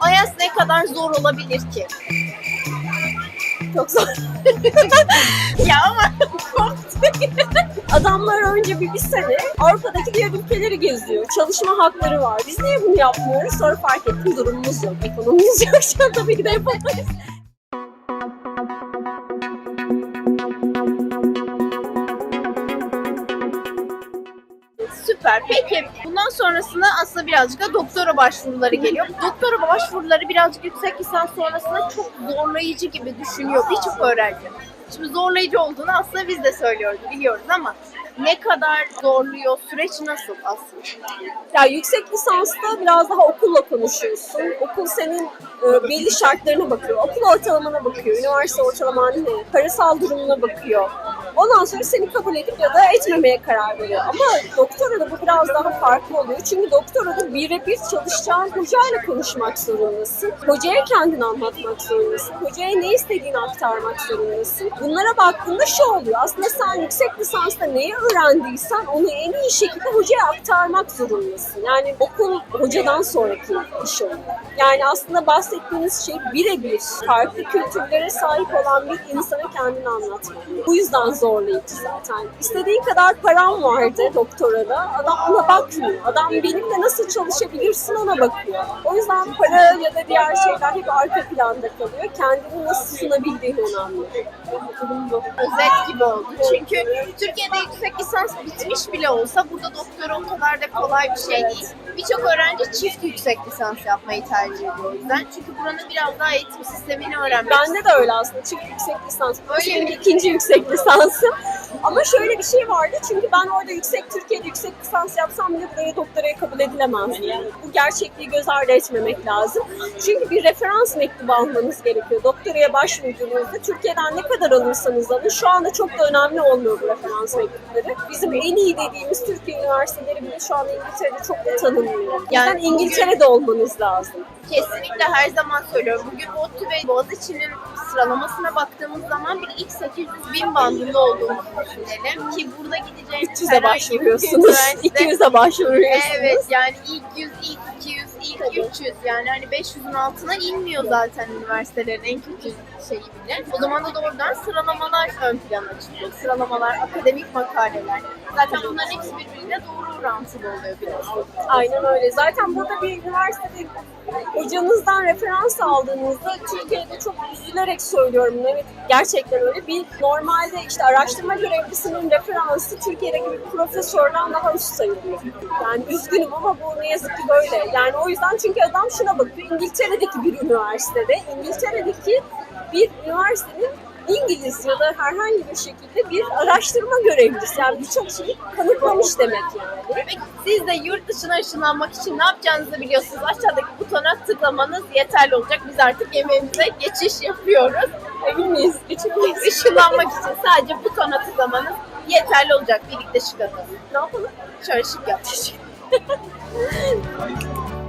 Ayas ne kadar zor olabilir ki? Çok zor. Ya ama. Adamlar önce bir, bir sene Avrupa'daki diğer ülkeleri geziyor. Çalışma hakları var. Biz niye bunu yapmıyoruz? Sonra fark ettim durumumuz yok. Ekonomimiz yok. Şu an tabii ki de yapamayız. Süper. Peki bundan sonrasında aslında birazcık da doktora başvuruları geliyor. Doktora başvuruları birazcık yüksek lisans sonrasında çok zorlayıcı gibi düşünüyor birçok öğrenci. Şimdi zorlayıcı olduğunu aslında biz de söylüyoruz, biliyoruz ama ne kadar zorluyor, süreç nasıl aslında? Ya yüksek lisansta biraz daha okulla konuşuyorsun. Okul senin e, belli şartlarına bakıyor. Okul ortalamana bakıyor. Üniversite ortalaman ne? Parasal durumuna bakıyor. Ondan sonra seni kabul edip ya da etmemeye karar veriyor. Ama doktorada bu biraz daha farklı oluyor. Çünkü doktorada birebir çalışacağın hocayla konuşmak zorundasın. Hocaya kendini anlatmak zorundasın. Hocaya ne istediğini aktarmak zorundasın. Bunlara baktığında şu oluyor. Aslında sen yüksek lisansta neyi öğrendiysen onu en iyi şekilde hocaya aktarmak zorundasın. Yani okul hocadan sonraki iş oluyor. Yani aslında bahsettiğiniz şey birebir farklı kültürlere sahip olan bir insana kendini anlatmak. Bu yüzden zorlayıcı zaten. İstediğin kadar param vardı doktorada. Adam ona bakmıyor. Adam benimle nasıl çalışabilirsin ona bakıyor. O yüzden para ya da diğer şeyler hep arka planda kalıyor. Kendini nasıl sunabildiğin önemli. Özet gibi oldu. Çünkü Türkiye'de yüksek lisans bitmiş bile olsa burada doktora o kadar da kolay bir şey değil. Birçok öğrenci çift yüksek lisans yapmayı tercih ediyor yüzden. Çünkü buranın biraz daha eğitim sistemini öğrenmek Bende de öyle aslında. Çift yüksek lisans. Öyle mi? ikinci yüksek lisansım. Ama şöyle bir şey vardı çünkü ben orada yüksek Türkiye'de yüksek lisans yapsam bile buraya doktoraya kabul edilemezdi. Yani bu gerçekliği göz ardı etmemek lazım. Çünkü bir referans mektubu almanız gerekiyor. Doktoraya başvurduğunuzda Türkiye'den ne kadar alırsanız alın şu anda çok da önemli olmuyor bu referans mektupları. Bizim en iyi dediğimiz Türkiye üniversiteleri bile şu anda İngiltere'de çok da tanınmıyor. Yani Yani İngiltere'de olmanız lazım. Kesinlikle her zaman söylüyorum. Bugün ODTÜ ve Boğaziçi'nin sıralamasına baktığımız zaman bir ilk 800 bin bandında olduğumuzu düşünelim. Ki burada gideceğiniz 300'e herhangi bir başvuruyorsunuz. üniversite- 200'e başvuruyorsunuz. Evet yani ilk 100, ilk 200, ilk 300 yani hani 500'ün altına inmiyor zaten üniversitelerin en kötü şeyi bile. O zaman da doğrudan sıralamalar ön plana çıkıyor. Sıralamalar, akademik makaleler. Zaten bunların hepsi birbirine doğru orantılı oluyor biraz. Aynen öyle. Zaten burada bir üniversitede hocanızdan referans aldığınızda Türkiye'de çok üzülerek söylüyorum. Evet gerçekten öyle. Bir normalde işte araştırma görevlisinin referansı Türkiye'deki bir profesörden daha üst sayılıyor. Yani üzgünüm ama bu ne yazık ki böyle. Yani o yüzden çünkü adam şuna bakıyor. İngiltere'deki bir üniversitede, İngiltere'deki bir üniversitenin İngiliz ya da herhangi bir şekilde bir araştırma görevlisi. Yani birçok şeyi kanıtlamış demek yani. Peki siz de yurt dışına ışınlanmak için ne yapacağınızı biliyorsunuz. Aşağıdaki butona tıklamanız yeterli olacak. Biz artık yemeğimize geçiş yapıyoruz. Emin miyiz? Miyiz? Işınlanmak için sadece butona tıklamanız yeterli olacak. Birlikte şık atalım. Ne yapalım? Şöyle şık yapacağız.